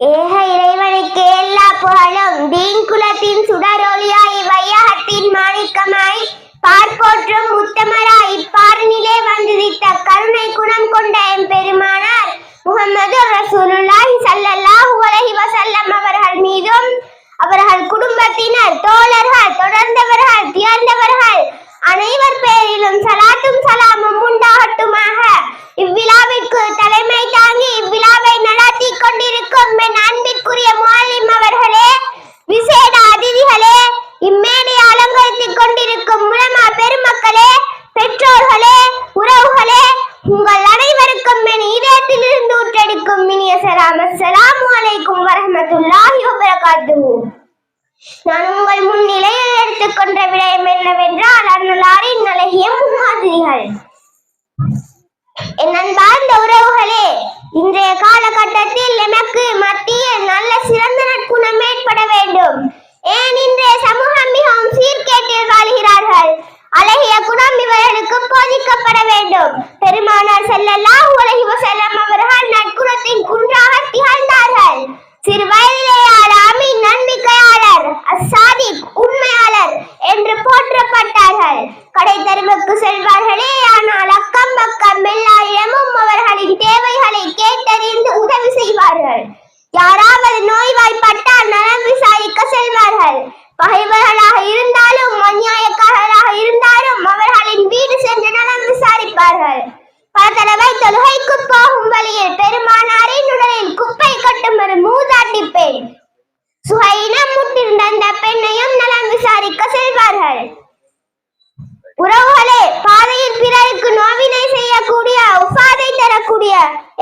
ஏக இறைவனுக்கு எல்லா புகழும். தீன் குலத்தின் சுடரொலியாய் வையகத்தின் மாணிக்கமாய் பார்ப்போற்றும் உத்தமராய் இப்பாரினிலே வந்துதித்த கருணை குணம் கொண்ட எம் பெருமானார் முகமது ரசூலுல்லாஹி சல்லல்லாஹு அலைஹி வஸல்லம் அவர்கள் மீதும் அவர்கள் குடும்பத்தினர் தோழர்கள் தொடர்ந்தவர்கள் தியர்ந்தவர்கள் அனைவர் பேரிலும் சலாத்தும் சலாமும் உண்டா என் அன்பார்ந்த உறவுகளே இன்றைய காலகட்டத்தில் எமக்கு மத்திய நல்ல சிறந்த நட்புணம் ஏற்பட வேண்டும். ஏன் இன்றைய சமூகம் மிகவும் சீர்கேட்டில் வாழ்கிறார்கள். அழகிய குணம் இவர்களுக்கு போதிக்கப்பட வேண்டும். பெருமானார் செல்லல்லா உலகி செல்லம் அவர்கள் நற்குணத்தின் குன்றாக திகழ்ந்தார்கள். தடவை தொழுகைக்கு போகும் வழியில் பெருமானாரின் உடலில் குப்பை கட்டும் ஒரு மூதாட்டி பெண். சுகையிடம் முட்டிருந்த அந்த பெண்ணையும் நலம் விசாரிக்க செல்வார்கள். உறவுகளே பாதையில் பிறருக்கு நோவினை செய்யக்கூடிய உபாதை தரக்கூடிய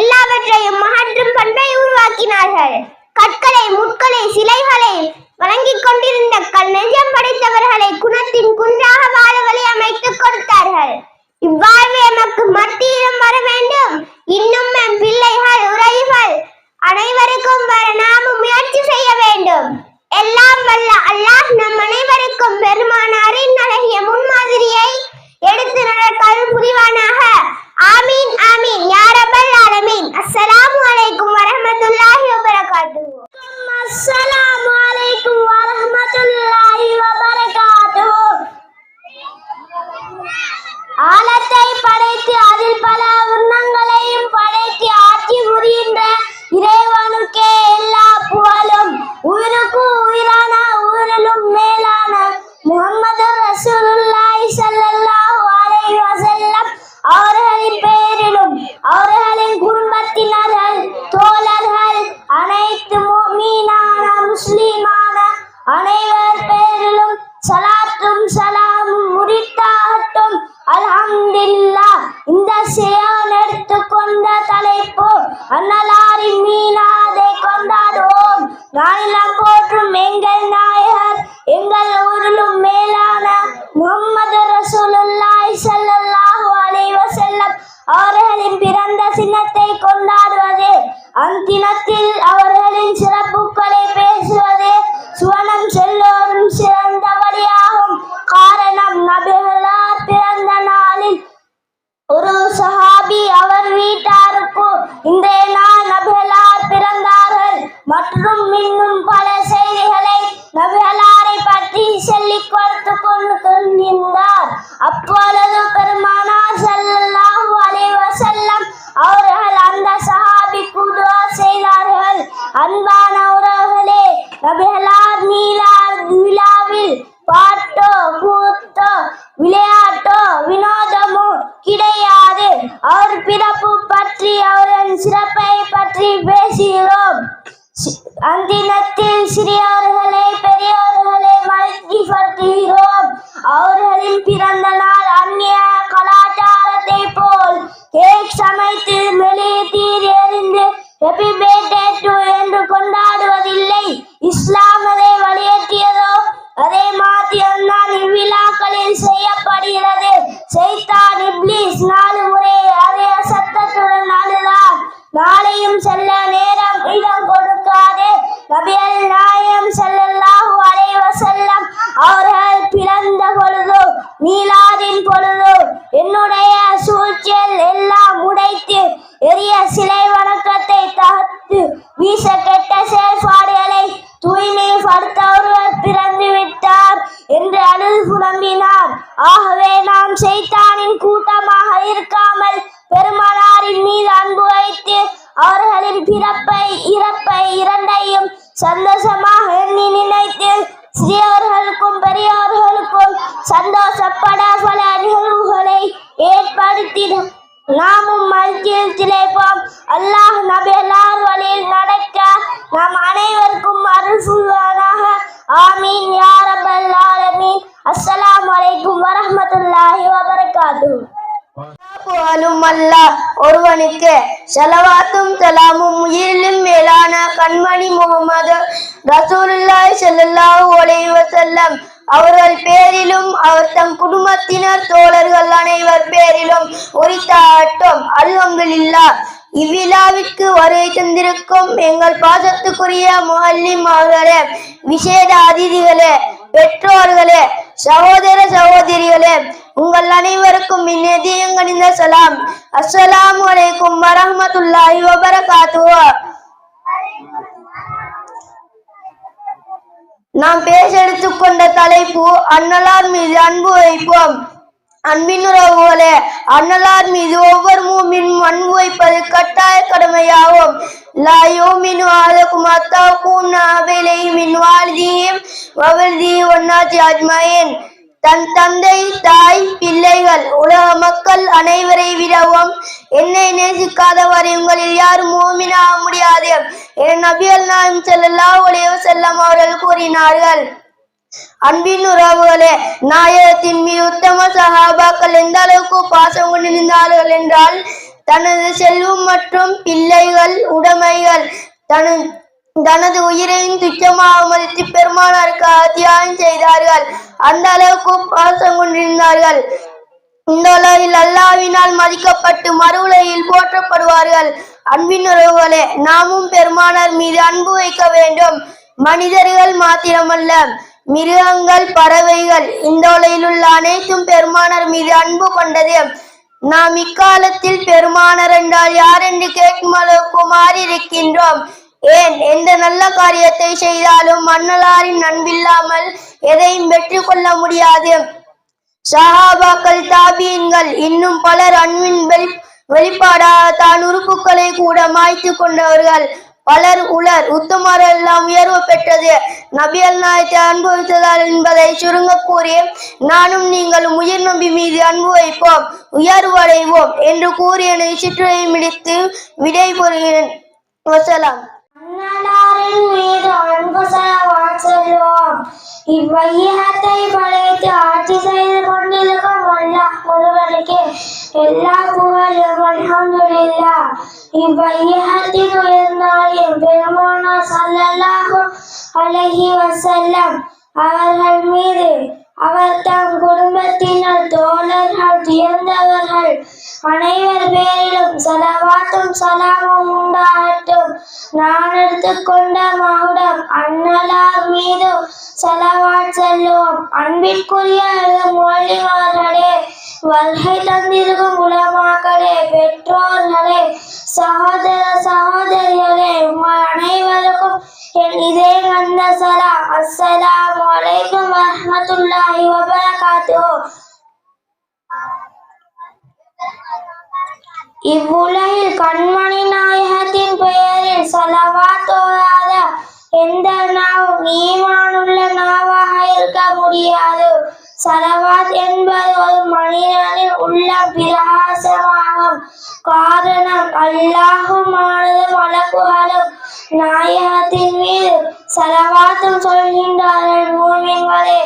எல்லாவற்றையும் மகற்றும் பண்பை உருவாக்கினார்கள். கற்களை முட்களை சிலைகளை வழங்கிக் கொண்டிருந்த கல் நெஞ்சம் படைத்தவர்களை பிறப்பு பற்றி அவரின் சிறப்பை பற்றி பேசுகிறோம். அந்தினத்தில் சிறியவர் புலம்பினார் ஆகவே நாம் செய்தானின் கூட்டமாக இருக்காமல் பெருமானாரின் மீது அன்பு வைத்து அவர்களின் பிறப்பை இறப்பை இரண்டையும் சந்தோஷமாக எண்ணி நினைத்து சிறியவர்களுக்கும் பெரியவர்களுக்கும் சந்தோஷப்பட பல நிகழ்வுகளை ஏற்படுத்தின நாமும் மஸ்ஜிதில் திளைப்போம். அல்லாஹ் நபி எல்லார் வழியில் நடக்க நாம் அனைவருக்கும் அருள் சொல்வானாக ஆமீன். யா அஸ்ஸலாமு அலைக்கும் வரஹ்மத்துல்லாஹி வபரகாத்துஹு. புகழும் அல்லாஹ் ஒருவனுக்கு செலவாத்தும் செலாமும் உயிரிலும் மேலான கண்மணி முகமது ரசூலுல்லாஹி செல்லல்லாஹு அலைஹி வஸல்லம். அவர்கள் பேரிலும் அவர் தம் குடும்பத்தினர் தோழர்கள் அனைவர் பேரிலும் உரித்தாட்டும் அல்ஹம்துலில்லாஹ் இவ்விழாவிற்கு வருகை தந்திருக்கும் எங்கள் பாசத்துக்குரிய முஹல்லிம் அவர்களே விசேட அதிதிகளே பெற்றோர்களே சகோதர சகோதரிகளே உங்கள் அனைவருக்கும் என் இதயங்கனிந்த சலாம். அஸ்ஸலாமு வலைக்கும் வரஹ்மத்துல்லாஹி வபரகாத்துஹு. நாம் பேச எடுத்துக்கொண்ட தலைப்பு அன்னலார் மீது அன்பு வைப்போம். அன்பின் உறவுகளே அன்னலார் மீது ஒவ்வொரு மூமின் வைப்பது கட்டாய கடமையாகும். லா மின் ஆலக்கும் அத்தாக்கும் நாபிலை மின் வாழ்தியும் வவல்தி ஒன்னாச்சி அஜ்மயின் தன் தந்தை தாய் பிள்ளைகள் உலக மக்கள் அனைவரை விடவும் என்னை நேசிக்காதவர் உங்களில் யாரும் மோமினாக முடியாது. என நபிகள் நாயம் செல்லல்லா அலைஹி செல்லம் அவர்கள் கூறினார்கள். அன்பின் உறவுகளே நாயகத்தின் மீ உத்தம சகாபாக்கள் எந்த அளவுக்கு பாசம் கொண்டிருந்தார்கள் என்றால் தனது செல்வம் மற்றும் பிள்ளைகள் உடைமைகள் தனது தனது உயிரையும் துச்சமாக மதித்து பெருமானாருக்கு அத்தியாயம் செய்தார்கள். அந்த அளவுக்கு பாசம் கொண்டிருந்தார்கள் இந்த உலகில் அல்லாவினால் மதிக்கப்பட்டு மறு உலகில் போற்றப்படுவார்கள். அன்பின் உறவுகளே நாமும் பெருமானார் மீது அன்பு வைக்க வேண்டும். மனிதர்கள் மாத்திரமல்ல மிருகங்கள் பறவைகள் இந்த உலகில் உள்ள அனைத்தும் பெருமானர் மீது அன்பு கொண்டது. நாம் இக்காலத்தில் பெருமானர் என்றால் யார் என்று கேட்கும் அளவுக்கு இருக்கின்றோம். ஏன்? எந்த நல்ல காரியத்தை செய்தாலும் மன்னலாரின் அன்பில்லாமல் எதையும் வெற்றி கொள்ள முடியாது. சஹாபாக்கள் தாபியன்கள் இன்னும் பலர் அன்பின் வெளி வெளிப்பாடாக தான் உறுப்புகளை கூட மாய்த்து கொண்டவர்கள். பலர் உலர் உத்தமர் எல்லாம் உயர்வு பெற்றது. நபியல் நாயத்தை அனுபவித்ததால் என்பதை சுருங்க கூறி நானும் நீங்களும் உயிர் நம்பி மீது அன்பு வைப்போம் உயர்வடைவோம் என்று கூறி எனது சிற்றுரை முடித்து விடை பெறுகிறேன் வசலாம். அன்னலாரின் மீது அன்பு செலவான் செல்வோம் இவ்வையகத்தை படைத்து ஆட்சி செய்து கொண்டிருக்கும் அல்லாஹ் ஒருவருக்கு எல்லா புகழும் அல்ஹம்துலில்லா. இவ்வையகத்தின் என் பெருமானா ஸல்லல்லாஹு அலைஹி வசல்லம் அவர்கள் மீது அவர் தம் குடும்பத்தில் தோழர்கள் உயர்ந்தவர்கள். அனைவர் பேரிலும் செலவாட்டும் சலாமும் உண்டாகட்டும். நான் எடுத்துக்கொண்ட மகுடம் அண்ணலார் மீதும் செலவாட் செல்வோம். அன்பிற்குரிய மொழிவார்களே வருகை தந்திருக்கும் உலமாக்களே பெற்றோர்களே சகோதர சகோதரிகளே உங்கள் அனைவருக்கும் என் இதே வந்த சலாம். அஸ்ஸலாமு வலைக்கும் வரஹ்மத்துல்லாஹி வபரகாத்துஹு. இவ்வுலகில் கண்மணி நாயகத்தின் பெயரில் சலவாத்தோடாத எந்த நாவும் ஈமானுள்ள நாவாக இருக்க முடியாது. சலவாத் என்பது ஒரு மனிதனின் உள்ள பிரகாசமாகும். காரணம் அல்லாஹுமானது மலக்குகளும் நாயகத்தின் மீது சலவாத்தும் சொல்கின்றார்கள் மூமின்களே.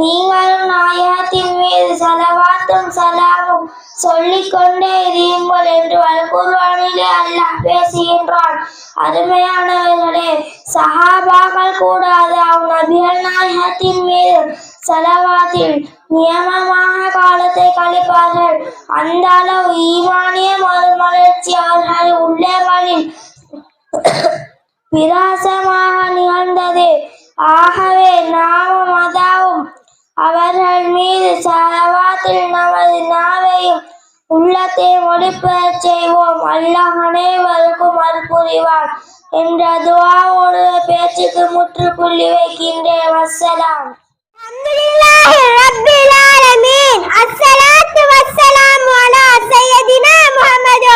நீங்களும் நாயகத்தின் மீது சலவாத்தும் சலாமும் சொல்லிக்கொண்டே இருங்கள் என்று அல்குர்வானிலே அல்லாஹ் பேசுகின்றான். அருமையானவர்களே சஹாபாக்கள் கூடாது. அவன் நபிகள் நாயகத்தின் மீது செலவாத்தில் நியமமாக காலத்தை கழிப்பார்கள். அந்த அளவு ஈமானிய மறுமலர்ச்சி அவர்கள் உள்ளங்களில் விராசமாக நிகழ்ந்தது. ஆகவே நாமும் அதாவும் அவர்கள் மீது சலவாத்தில் நமது நாவையும் உள்ளத்தை ஒளிப்பெறச் செய்வோம். அல்லாஹ் அனைவருக்கும் அருள் என்ற துவாவோடு பேச்சுக்கு முற்றுப்புள்ளி வைக்கின்றேன். வசலாம் அல்ஹம்துலில்லாஹி அஸ்ஸலாத்து வஸ்ஸலாமு அலா சய்யதினா முஹம்மது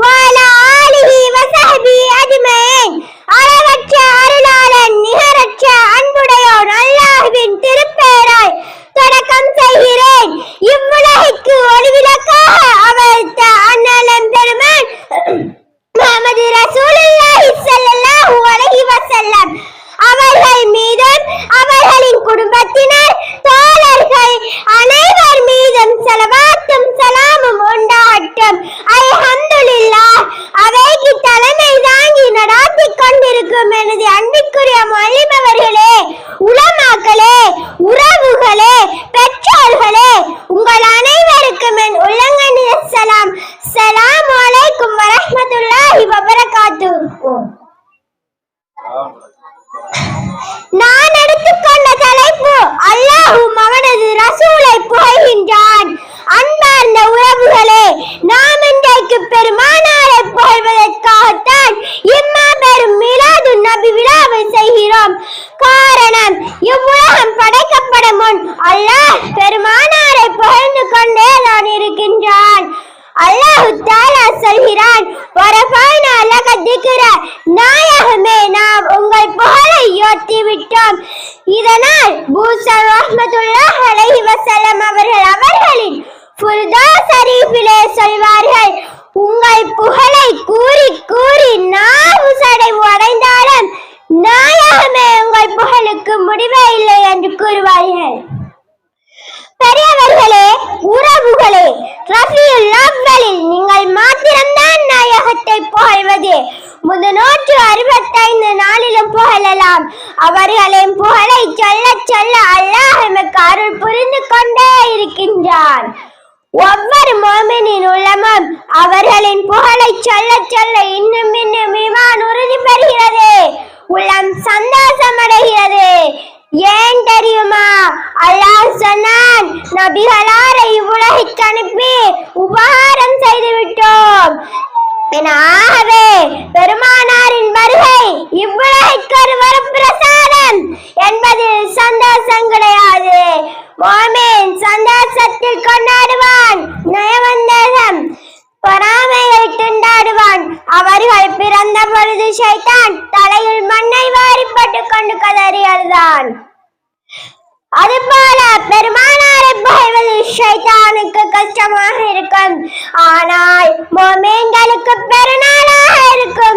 வ அலா ஆலிஹி வ ஸஹ்பிஹி அஜ்மஈன் அளவற்ற அருளாளன் நிகரற்ற அன்புடையோன் அல்லாஹ்வின் தொடக்கம் செய்கிறேன். இவ்வுலகிற்கு ஒளிவிளக்காக அவழ்த்த அண்ணலம் பெருமான் ரசூலுல்லாஹி ஸல்லல்லாஹு அலைஹி வஸல்லம் அவர்கள் மீதும் அவர்களின் குடும்பத்தினர் தோழர்கள் அனைவர் மீதும் செலவாத்தும் சலாமும் உண்டாகட்டும். அல்ஹம்துலில்லாஹ் கொண்டிருக்கும் எனது அன்பிற்குரிய மொழிபவர்களே உலமாக்களே உறவுகளே பெற்றோர்களே உங்கள் அனைவருக்கும் என் உள்ளங்கனிய சலாம் சலாம் அலைக்கும் வரஹ்மத்துல்லாஹி வபரகாத்துஹு நான் எடுத்துக்கொண்ட தலைப்பு அல்லாஹும் அவனது ரசூலை புகழ்கின்றான் அன்பார்ந்த உறவுகளே நாம் இன்றைக்கு பெருமானாரை புகழ்வதற்காகத்தான் இம்மா பெரும் மிலாது நபி விழாவை செய்கிறோம் காரணம் இவ்வுலகம் படைக்கப்பட முன் அல்லாஹ் பெருமானாரை புகழ்ந்து கொண்டே தான் இருக்கின்றான். அல்லாஹு தாலா சொல்கிறான் வரபாய்னா லக நாயகமே நாம் உங்கள் புகழை யோத்தி விட்டோம் இதனால் பூசர் ரஹ்மத்துல்லாஹ் அலைஹி வஸல்லம் அவர்கள் அவர்களின் ஃபுர்தா ஷரீஃபிலே சொல்வார்கள் உங்கள் புகழை கூறி கூறி நாவு சடைவு அடைந்தாலும் நாயகமே உங்கள் புகழுக்கு முடிவே இல்லை என்று கூறுவார்கள் பெரியவர்களே உறவுகளே ரஃபியுல் அவ்வலில் நீங்கள் மாத்திரம்தான் நாயகத்தை புகழ்வது முதநூற்று அறுபத்தைந்து நாளிலும் புகழலாம் அவர்களின் புகழை சொல்ல சொல்ல அல்லாஹ் எமக்கு அருள் புரிந்து கொண்டே இருக்கின்றான் ஒவ்வொரு மோமினின் உள்ளமும் அவர்களின் புகழை சொல்ல சொல்ல இன்னும் இன்னும் இமான் உறுதி பெறுகிறது. உள்ளம் சந்தோஷம் அடைகிறது ஏன் தெரியுமா? அல்லாஹ் சொன்னான் நபிகளாரை இவ்வுலகிற்கு அனுப்பி உபகாரம் செய்து விட்டோம் என ஆகவே பெருமானாரின் வருகை இவ்வுலகிற்கு ஒரு வரப்பிரசாதம் என்பதில் சந்தோஷம் கிடையாது. மோமேன் சந்தோஷத்தில் கொண்டாடுவான். நயவந்தேசம் பொறாமை துண்டாடுவான் அவர்கள் பிறந்த பொழுது ஷைத்தான் தலையில் மண்ணை வாரி போட்டுக் கொண்டு கதறி அழுதான் அதுபோல பெருமானாரை பயவது ஷைத்தானுக்கு கஷ்டமாக இருக்கும் ஆனால் மோமேன்களுக்கு பெருநாளாக இருக்கும்